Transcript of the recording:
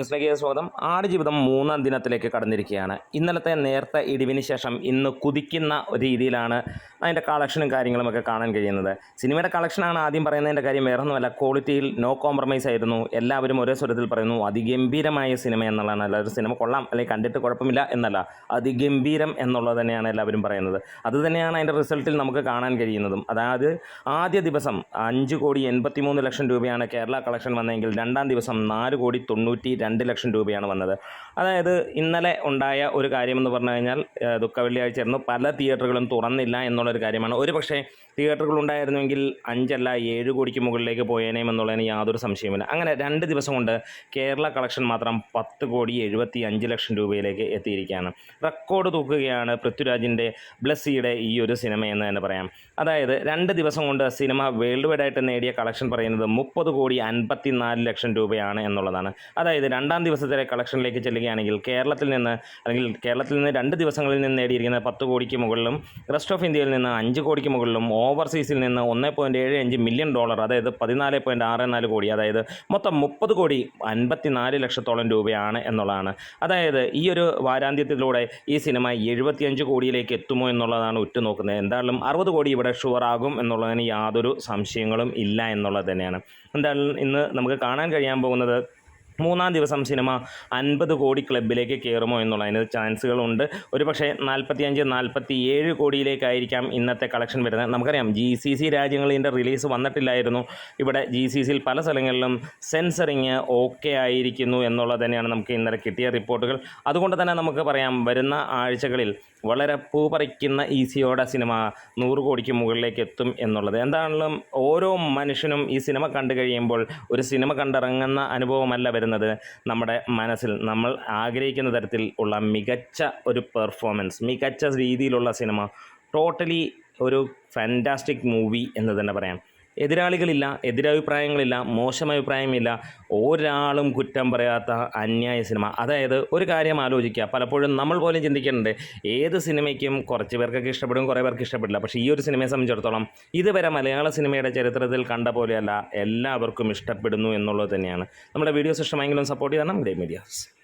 ന്യൂസിലേക്ക് സ്വാഗതം ആടുജീവിതം മൂന്നാം ദിനത്തിലേക്ക് കടന്നിരിക്കുകയാണ്. ഇന്നലത്തെ നേരത്തെ ഇടിവിന് ശേഷം ഇന്ന് കുതിക്കുന്ന രീതിയിലാണ് അതിന്റെ കളക്ഷനും കാര്യങ്ങളുമൊക്കെ കാണാൻ കഴിയുന്നത്. സിനിമയുടെ കളക്ഷനാണ് ആദ്യം പറയുന്നതിന്റെ കാര്യം വേറൊന്നുമല്ല. ക്വാളിറ്റിയിൽ നോ കോംപ്രമൈസ് ആയിരുന്നു. എല്ലാവരും ഒരേ സ്വരത്തിൽ പറയുന്നു അതിഗംഭീരമായ സിനിമ എന്നുള്ളതാണ്. എല്ലാവരും സിനിമ കൊള്ളാം അല്ലെങ്കിൽ കണ്ടിട്ട് കുഴപ്പമില്ല എന്നല്ല. അതിഗംഭീരം എന്നുള്ളത് തന്നെയാണ് എല്ലാവരും പറയുന്നത്. അതുതന്നെയാണ് അതിന്റെ റിസൾട്ടിൽ നമുക്ക് കാണാൻ കഴിയുന്നതും. അതായത് ആദ്യ ദിവസം അഞ്ച് കോടി എൺപത്തി മൂന്ന് ലക്ഷം രൂപയാണ് കേരള കളക്ഷൻ വന്നതെങ്കിൽ രണ്ടാം ദിവസം നാല് കോടി തൊണ്ണൂറ്റി രണ്ട് ലക്ഷം രൂപയാണ് വന്നത്. അതായത് ഇന്നലെ ഉണ്ടായ ഒരു കാര്യമെന്ന് പറഞ്ഞു കഴിഞ്ഞാൽ ദുഃഖ വെള്ളിയാഴ്ചയായിരുന്നു പല തിയേറ്ററുകളും തുറന്നില്ല എന്നുള്ളൊരു കാര്യമാണ്. ഒരു പക്ഷേ തിയേറ്ററുകൾ ഉണ്ടായിരുന്നുവെങ്കിൽ അഞ്ചല്ല ഏഴ് കോടിക്ക് മുകളിലേക്ക് പോയേനേം എന്നുള്ളതിന് യാതൊരു സംശയമില്ല അങ്ങനെ രണ്ട് ദിവസം കൊണ്ട് കേരള കളക്ഷൻ മാത്രം പത്ത് കോടി എഴുപത്തി അഞ്ച് ലക്ഷം രൂപയിലേക്ക് എത്തിയിരിക്കുകയാണ്. റെക്കോർഡ് തൂക്കുകയാണ് പൃഥ്വിരാജിന്റെ ബ്ലസ്സിയുടെ ഈ ഒരു സിനിമ എന്ന് തന്നെ പറയാം. അതായത് രണ്ട് ദിവസം കൊണ്ട് സിനിമ വേൾഡ് വൈഡായിട്ട് നേടിയ കളക്ഷൻ പറയുന്നത് മുപ്പത് കോടി അൻപത്തി നാല് ലക്ഷം രൂപയാണ് എന്നുള്ളതാണ്. അതായത് രണ്ടാം ദിവസത്തെ കളക്ഷനിലേക്ക് ചെല്ലുകയാണെങ്കിൽ കേരളത്തിൽ നിന്ന് അല്ലെങ്കിൽ കേരളത്തിൽ നിന്ന് രണ്ട് ദിവസങ്ങളിൽ നിന്ന് നേടിയിരിക്കുന്ന പത്ത് കോടിക്ക് മുകളിലും റെസ്റ്റ് ഓഫ് ഇന്ത്യയിൽ നിന്ന് അഞ്ച് കോടിക്ക് മുകളിലും ഓവർസീസിൽ നിന്ന് ഒന്ന് പോയിന്റ് ഏഴ് അഞ്ച് മില്യൺ ഡോളർ അതായത് പതിനാല് പോയിന്റ് ആറ് നാല് കോടി അതായത് മൊത്തം മുപ്പത് കോടി അൻപത്തി നാല് ലക്ഷത്തോളം രൂപയാണ് എന്നുള്ളതാണ്. അതായത് ഈ ഒരു വാരാന്ത്യത്തിലൂടെ ഈ സിനിമ എഴുപത്തിയഞ്ച് കോടിയിലേക്ക് എത്തുമോ എന്നുള്ളതാണ് ഉറ്റുനോക്കുന്നത്. എന്തായാലും അറുപത് കോടി ഇവിടെ ഷുവർ ആകും എന്നുള്ളതിന് യാതൊരു സംശയങ്ങളും ഇല്ല എന്നുള്ളത് തന്നെയാണ്. എന്തായാലും ഇന്ന് നമുക്ക് കാണാൻ കഴിയാൻ പോകുന്നത് മൂന്നാം ദിവസം സിനിമ അൻപത് കോടി ക്ലബിലേക്ക് കയറുമോ എന്നുള്ള അതിന് ചാൻസുകളുണ്ട്. ഒരു പക്ഷേ നാൽപ്പത്തിയഞ്ച് നാൽപ്പത്തി ഏഴ് കോടിയിലേക്കായിരിക്കാം ഇന്നത്തെ കളക്ഷൻ വരുന്നത്. നമുക്കറിയാം ജി സി സി രാജ്യങ്ങളിൽ ഇതിന്റെ റിലീസ് വന്നിട്ടില്ലായിരുന്നു. ഇവിടെ ജി സി സിയിൽ പല സ്ഥലങ്ങളിലും സെൻസറിങ് ഓക്കെ ആയിരിക്കുന്നു എന്നുള്ളത് തന്നെയാണ് നമുക്ക് ഇന്നലെ കിട്ടിയ റിപ്പോർട്ടുകൾ. അതുകൊണ്ട് തന്നെ നമുക്ക് പറയാം വരുന്ന ആഴ്ചകളിൽ വളരെ പൂ പറിക്കുന്ന ഈസിയോടെ സിനിമ നൂറ് കോടിക്ക് മുകളിലേക്ക് എത്തും എന്നുള്ളത്. എന്താണെങ്കിലും ഓരോ മനുഷ്യനും ഈ സിനിമ കണ്ടു കഴിയുമ്പോൾ ഒരു സിനിമ കണ്ടിറങ്ങുന്ന അനുഭവമല്ല വരുന്നത്. നമ്മുടെ മനസ്സിൽ നമ്മൾ ആഗ്രഹിക്കുന്ന തരത്തിൽ ഉള്ള മികച്ച ഒരു പെർഫോമൻസ് മികച്ച രീതിയിലുള്ള സിനിമ ടോട്ടലി ഒരു ഫാന്റാസ്റ്റിക് മൂവി എന്ന് തന്നെ പറയാം. എതിരാളികളില്ല എതിരഭിപ്രായങ്ങളില്ല മോശം അഭിപ്രായമില്ല ഒരാളും കുറ്റം പറയാത്ത അന്യായ സിനിമ. അതായത് ഒരു കാര്യം ആലോചിക്കുക. പലപ്പോഴും നമ്മൾ പോലും ചിന്തിക്കുന്നുണ്ട് ഏത് സിനിമയ്ക്കും കുറച്ച് പേർക്കൊക്കെ ഇഷ്ടപ്പെടും കുറേ പേർക്ക് ഇഷ്ടപ്പെടില്ല. പക്ഷേ ഈ ഒരു സിനിമയെ സംബന്ധിച്ചിടത്തോളം ഇതുവരെ മലയാള സിനിമയുടെ ചരിത്രത്തിൽ കണ്ട പോലെയല്ല എല്ലാവർക്കും ഇഷ്ടപ്പെടുന്നു എന്നുള്ളത് തന്നെയാണ്. നമ്മുടെ വീഡിയോസ് ഇഷ്ടമായെങ്കിലും സപ്പോർട്ട് ചെയ്യണം ഗ്രേ മീഡിയാസ്.